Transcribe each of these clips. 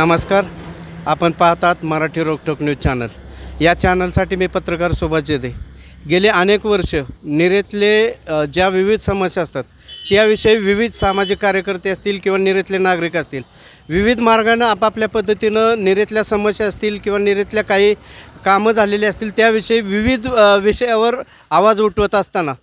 नमस्कार. आपण पाहतात मराठी रोकटोक न्यूज चॅनल. या चॅनलसाठी मी पत्रकार सुभाष जेदे गेले अनेक वर्ष निरेतले ज्या विविध समस्या असतात त्याविषयी विविध सामाजिक कार्यकर्ते असतील किंवा निरेतले नागरिक असतील विविध मार्गानं आपापल्या पद्धतीनं निरेतल्या समस्या असतील किंवा निरेतल्या काही कामं झालेली असतील त्याविषयी विविध विषयावर आवाज उठवत असताना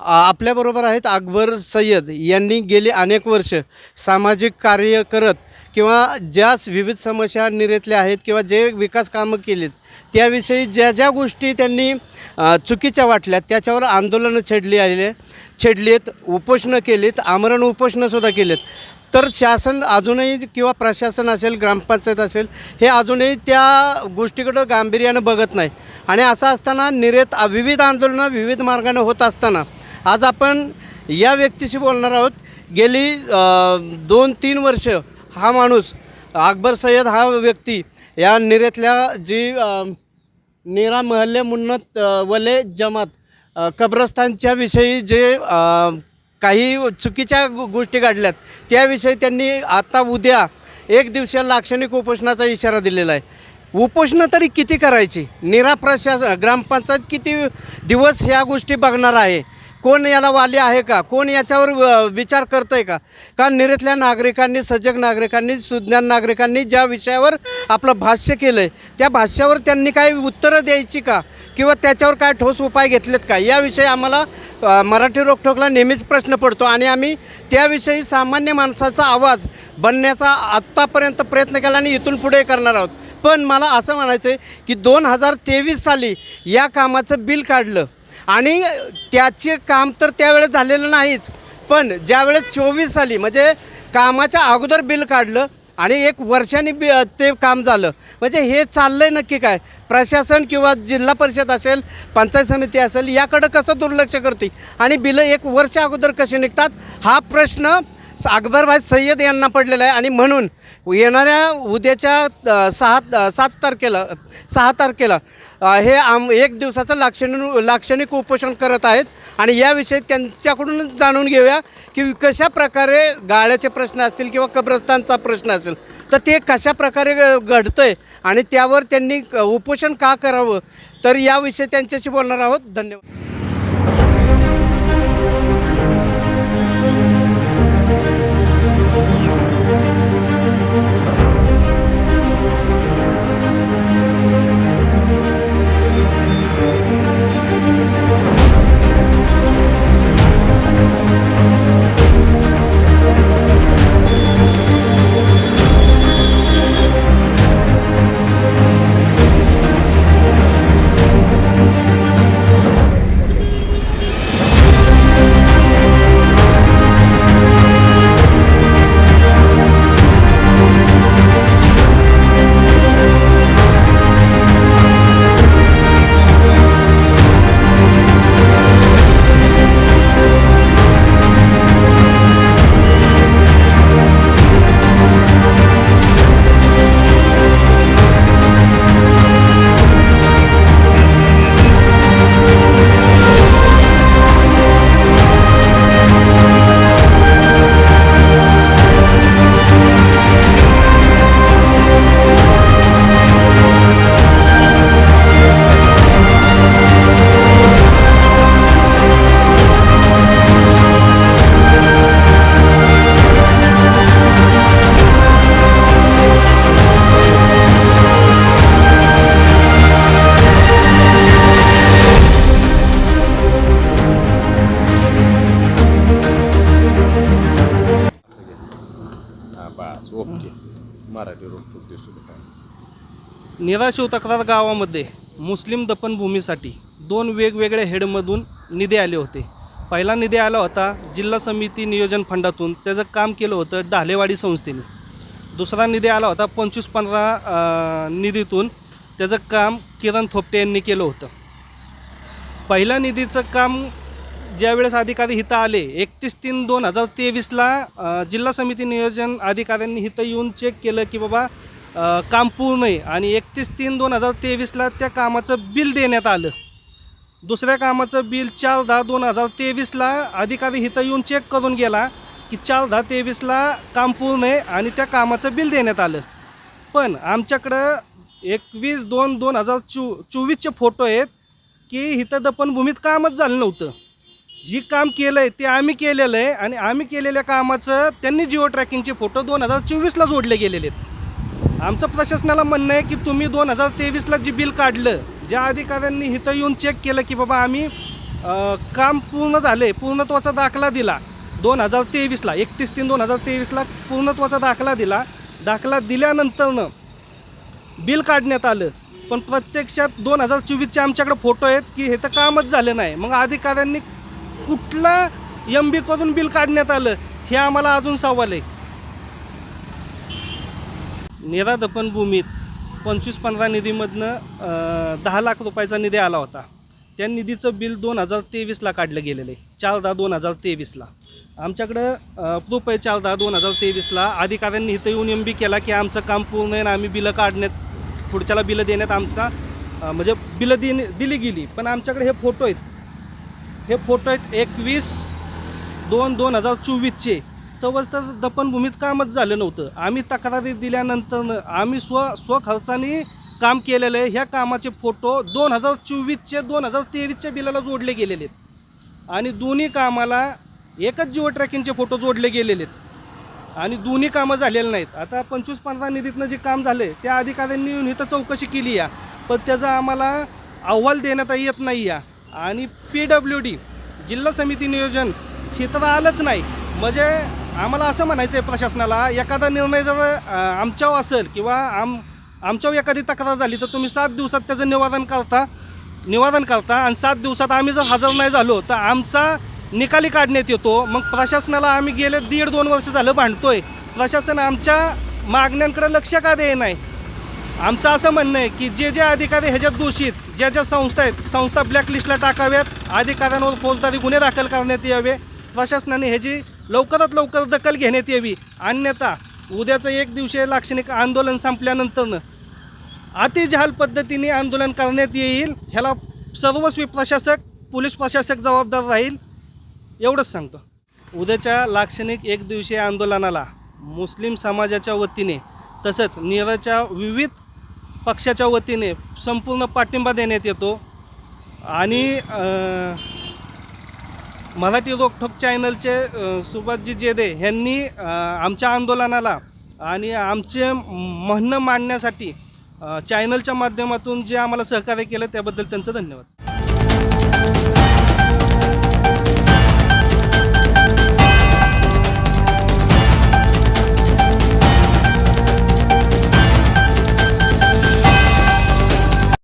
आपल्याबरोबर आहेत अकबर सय्यद. यांनी गेली अनेक वर्ष सामाजिक कार्य करत किंवा ज्या विविध समस्या निरेतल्या आहेत किंवा जे विकास कामं केलीत त्याविषयी ज्या ज्या गोष्टी त्यांनी चुकीच्या वाटल्या त्याच्यावर आंदोलनं छेडली आलेले छेडली आहेत उपोषणं केलीत आमरण उपोषणंसुद्धा केलेत. तर शासन अजूनही किंवा प्रशासन असेल ग्रामपंचायत असेल हे अजूनही त्या गोष्टीकडं गांभीर्यानं बघत नाही. आणि असं असताना निरेत विविध आंदोलनं विविध मार्गाने होत असताना आज आपण या व्यक्तीशी बोलणार आहोत. गेली दोन तीन वर्ष हा माणूस अकबर सय्यद हा व्यक्ती या निरेतल्या जी निरा महल्ले मुन्नत वले जमात कब्रस्तानच्या विषयी जे काही चुकीच्या गोष्टी घडल्यात त्याविषयी त्यांनी आता उद्या एक दिवशी लाक्षणिक उपोषणाचा इशारा दिलेला आहे. उपोषणं तरी किती करायची? निरा प्रशासन ग्रामपंचायत किती दिवस ह्या गोष्टी बघणार आहे? कोण याला वाली आहे का? कोण याच्यावर विचार करतं आहे का? कारण निरेतल्या नागरिकांनी सजग नागरिकांनी सुज्ञान नागरिकांनी ज्या विषयावर आपलं भाष्य केलं आहे त्या भाष्यावर त्यांनी काही उत्तरं द्यायची का? किंवा त्याच्यावर काय ठोस उपाय घेतलेत का? याविषयी आम्हाला मराठी रोखोकला नेहमीच प्रश्न पडतो आणि आम्ही त्याविषयी सामान्य माणसाचा आवाज बनण्याचा आत्तापर्यंत प्रयत्न केला आणि इथून पुढे करणार आहोत. पण मला असं म्हणायचं आहे की दोन हजार तेवीस साली या कामाचं बिल काढलं. आणि त्याचे काम तर त्यावेळेस झालेलं नाहीच पण ज्यावेळेस चोवीस साली म्हणजे कामाच्या अगोदर बिल काढलं आणि एक वर्षाने बी ते काम झालं. म्हणजे हे चाललं आहे नक्की काय? प्रशासन किंवा जिल्हा परिषद असेल पंचायत समिती असेल याकडं कसं दुर्लक्ष करते आणि बिलं एक वर्ष अगोदर कसे निघतात? हा प्रश्न अकबरभाई सय्यद यांना पडलेला आहे. आणि म्हणून येणाऱ्या उद्याच्या सहा सात तारखेला सहा तारखेला हे आम एक दिवसाचं लाक्षणिक लाक्षणिक उपोषण करत आहेत. आणि याविषयी त्यांच्याकडून जाणून घेऊया की कशा प्रकारे गाळ्याचे प्रश्न असतील किंवा कब्रस्तानचा प्रश्न असेल तर ते कशा प्रकारे घडतं आहे आणि त्यावर त्यांनी क- उपोषण का करावं तर याविषयी त्यांच्याशी बोलणार आहोत. धन्यवाद. बस ओके. मराठी रोखोक दिसू काय. निराशिव तक्रार गावामध्ये. मुस्लिम दफनभूमीसाठी दोन वेगवेगळ्या हेडमधून निधी आले होते. पहिला निधी आला होता जिल्हा समिती नियोजन फंडातून. त्याचं काम केलं होतं ढालेवाडी संस्थेने. दुसरा निधी आला होता पंचवीस पंधरा निधीतून. त्याचं काम किरण थोपटे यांनी केलं होतं. पहिल्या निधीचं काम ज्यावेळेस अधिकारी हिथं आले एकतीस तीन दोन हजार तेवीसला जिल्हा समिती नियोजन अधिकाऱ्यांनी इथं येऊन चेक केलं की बाबा काम पूर्ण आहे आणि एकतीस तीन दोन हजार तेवीसला त्या कामाचं बिल देण्यात आलं. दुसऱ्या कामाचं बिल चार दहा दोन हजार तेवीसला अधिकारी इथं येऊन चेक करून गेला की चार दहा तेवीसला काम पूर्ण आहे आणि त्या कामाचं बिल देण्यात आलं. पण आमच्याकडं एकवीस दोन दोन हजार चो चोवीसचे फोटो आहेत की हिथं दफनभूमीत कामच झालं नव्हतं. जी काम केलं आहे ते आम्ही केलेलं आहे आणि आम्ही केलेल्या कामाचं त्यांनी जिओ ट्रॅकिंगचे फोटो दोन हजार चोवीसला जोडले गेलेले आहेत. आमचं प्रशासनाला म्हणणं आहे की तुम्ही दोन हजार तेवीसला जी बिल काढलं ज्या अधिकाऱ्यांनी इथं येऊन चेक केलं की बाबा आम्ही काम पूर्ण झाले पूर्णत्वाचा दाखला दिला. दोन हजार तेवीसला एकतीस तीन दोन हजार तेवीसला पूर्णत्वाचा दाखला दिला. दाखला दिल्यानंतरनं बिल काढण्यात आलं. पण प्रत्यक्षात दोन हजार चोवीसचे आमच्याकडे फोटो आहेत की हे तर कामच झालं नाही. मग अधिकाऱ्यांनी कुठला एम बी करून बिल काढण्यात आलं हे आम्हाला अजून सवाल आहे. नेरा दफनभूमीत पंचवीस पंधरा निधीमधनं दहा लाख रुपयाचा निधी आला होता. त्या निधीचं बिल दोन हजार तेवीसला काढलं गेलेलं आहे. चार दहा दोन हजार तेवीसला आमच्याकडं प्रूफ आहे चार दहा दोन हजार तेवीसला अधिकाऱ्यांनी इथं येऊन एम बी केला की आमचं काम पूर्ण आहे आम्ही बिलं काढण्यात पुढच्याला बिलं देण्यात आमचा म्हणजे बिलं दिन दिली गेली. पण आमच्याकडे हे फोटो आहेत. हे फोटो आहेत एकवीस दोन दोन हजार चोवीसचे. तवच तर दफनभूमीत कामच झालं नव्हतं. आम्ही तक्रारी दिल्यानंतर आम्ही स्व स्वखर्चाने काम केलेलं आहे. ह्या कामाचे फोटो दोन हजार चोवीसचे दोन हजार तेवीसच्या बिलाला जोडले गेलेले आहेत. आणि दोन्ही कामाला एकच जिओ ट्रॅकिंगचे फोटो जोडले गेलेले आहेत. आणि दोन्ही कामं झालेली नाहीत. आता पंचवीस पंधरा निधीतनं जे काम झाले त्या अधिकाऱ्यांनी येऊन इथं चौकशी केली या. पण त्याचा आम्हाला अहवाल देण्यात येत नाही या. आणि पी डब्ल्यू डी जिल्हा समिती नियोजन हे तर आलंच नाही. म्हणजे आम्हाला असं म्हणायचं आहे प्रशासनाला एखादा निर्णय जर आमच्यावर असेल किंवा आम आमच्यावर एखादी तक्रार झाली तर तुम्ही सात दिवसात त्याचं निवारण करता निवारण करता आणि सात दिवसात आम्ही जर हजर नाही झालो तर आमचा निकाली काढण्यात येतो. मग प्रशासनाला आम्ही गेले दीड दोन वर्ष झालं भांडतोय. प्रशासन आमच्या मागण्यांकडे लक्ष का दे नाही आमचं असं म्हणणं आहे की जे जे अधिकारी ह्याच्यात दूषित ज्या ज्या संस्था आहेत संस्था ब्लॅकलिस्टला टाकाव्यात अधिकाऱ्यांवर फौजदारी गुन्हे दाखल करण्यात यावे प्रशासनाने ह्याची लवकरात लवकर दखल घेण्यात यावी. अन्यथा उद्याचं एक दिवशी लाक्षणिक आंदोलन संपल्यानंतरनं अतिजहाल पद्धतीने आंदोलन करण्यात येईल. ह्याला सर्वस्वी प्रशासक पोलीस प्रशासक जबाबदार राहील. एवढंच सांगतो. उद्याच्या लाक्षणिक एक दिवसीय आंदोलनाला मुस्लिम समाजाच्या वतीने तसंच निराच्या विविध पक्षाच्या वतीने संपूर्ण पाठिंबा देण्यात येतो. आणि मराठी रोकठोक चॅनलचे सुभाषजी जेदे यांनी आमच्या आंदोलनाला आणि आमचे म्हणणं मांडण्यासाठी चॅनलच्या माध्यमातून जे आम्हाला सहकार्य केलं त्याबद्दल त्यांचं धन्यवाद.